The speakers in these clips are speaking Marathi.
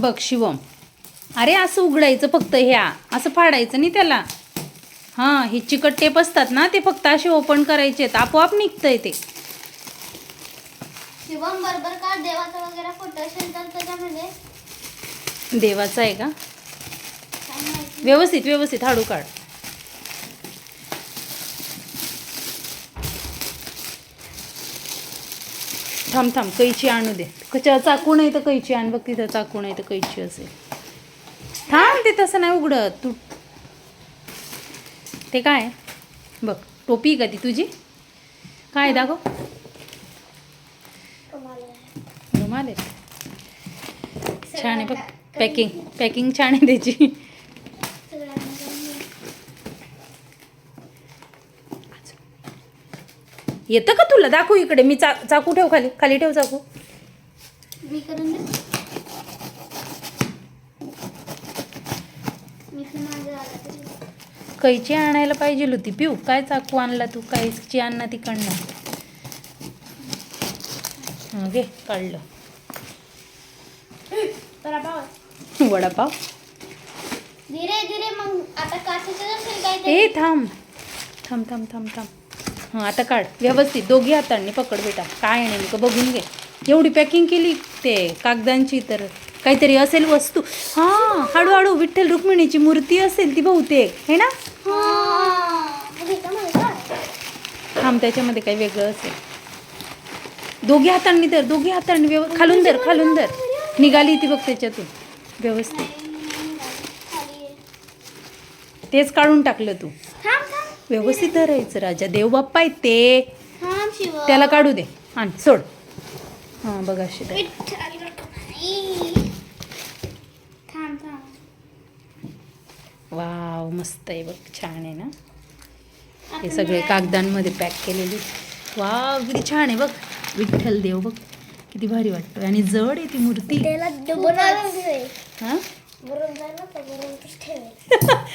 बघ शिवम. अरे असं उघडायचं फक्त ह्या असं फाडायचं नाही त्याला. हां हे चिकट टेप असतात ना ते फक्त असे ओपन करायचे आहेत. आपोआप निघतंय ते. शिवम बरोबर का? देवाचा वगैरे फोटो असेल तर त्याच्यामध्ये? देवाचा आहे का? व्यवस्थित व्यवस्थित. हाडू काढ. थांब थांब कैची आणू दे. कशा चाकू नाही तर कैची आण. बघ तिथं चाकू नाही तर कैची असेल. थांब ते तसं नाही उघडत. तू ते काय? बघ टोपी का ती तुझी? काय दाखव. रुमाल छान आहे बघ. पॅकिंग पॅकिंग छान आहे त्याची. येतं का तुला? दाखवू इकडे. मी चा चाकू ठेव खाली. खाली ठेव चाकू. मी करून कैची आणायला पाहिजे होती पिऊ. काय चाकू आणला तू? कैची आण ना तिकडनं घे काढलं. वडापाव. धीरे धीरे मग आता ए थांब. थांब थांब थांब थांब. हां आता काढ. व्यवस्थित. दोघी हातांनी पकड बेटा. काय आहे नेमकं बघून घे. एवढी पॅकिंग केली ते कागदांची तर काहीतरी असेल वस्तू. हां हळूहळू विठ्ठल रुक्मिणीची मूर्ती असेल ती बहुतेक. है ना? थांब त्याच्यामध्ये काही वेगळं असेल. दोघी हातांनी धर दोघी हातांनी व्यव खालून धर खालून धर. निघाली ती बघ त्याच्यातून. व्यवस्थित. तेच काढून टाकलं तू. व्यवस्थित धरायचं राजा. देवबाप्पा आहेत ते. थांब शिव. त्याला काढू दे. आण सोड. हां बघ अशी धर. विठ्ठल रखुमाई. थांब थांब. वाव मस्त आहे बघ. छान आहे ना? हे सगळे कागदांमध्ये पॅक केलेली. वाव किती छान आहे बघ. विठ्ठल देव बघ. किती भारी वाटतं आणि जड आहे ती मूर्ती. त्याला हां? बरोबर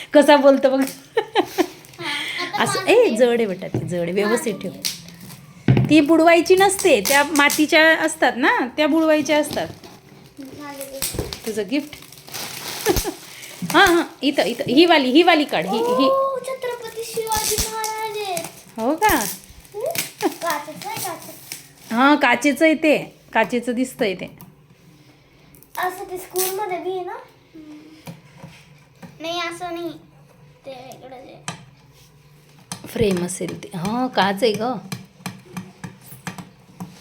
कसा बोलतो बघ. असं ए जड आहे बेटा ती जड आहे व्यवस्थित ठेव. ती बुडवायची नसते त्या मातीच्या असतात ना त्या बुडवायच्या असतात. तुझं गिफ्ट? हां हां इथं इथं ही वाली ही वाली काढ ही ही. छत्रपती शिवाजी महाराज हो का? हां काचेचं आहे ते काचेचं दिसतंय ते. असं ते स्कूलमध्ये बी ना? नाही असं नाही. ते फ्रेम असेल ते. हां काच आहे ग.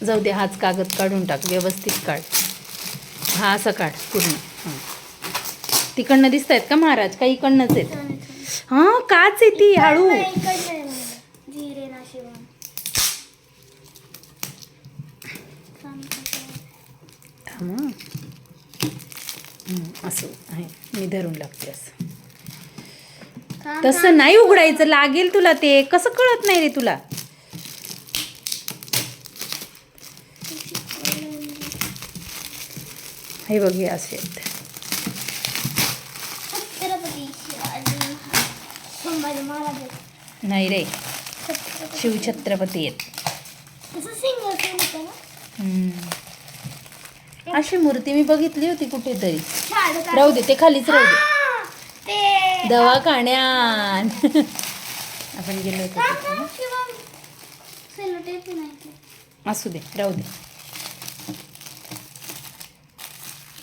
जाऊ दे हाच कागद काढून टाक व्यवस्थित काढ. हा असा काढ पूर्ण. हां. तिकडनं दिसत आहेत का महाराज? काही इकडनंच आहेत? हां काच आहे ती हळू असं आहे. मी धरून लागते असं. तसं नाही उघडायचं लागेल तुला ते कसं कळत नाही रे तुला हे बघ हे असे. नाही रे छत्रपती. शिवछत्रपती आहेत. अशी मूर्ती मी बघितली होती कुठेतरी. राहू दे ते खालीच राहू दे दवाखान्यात. आपण गेलो होतो. असू दे राहू दे.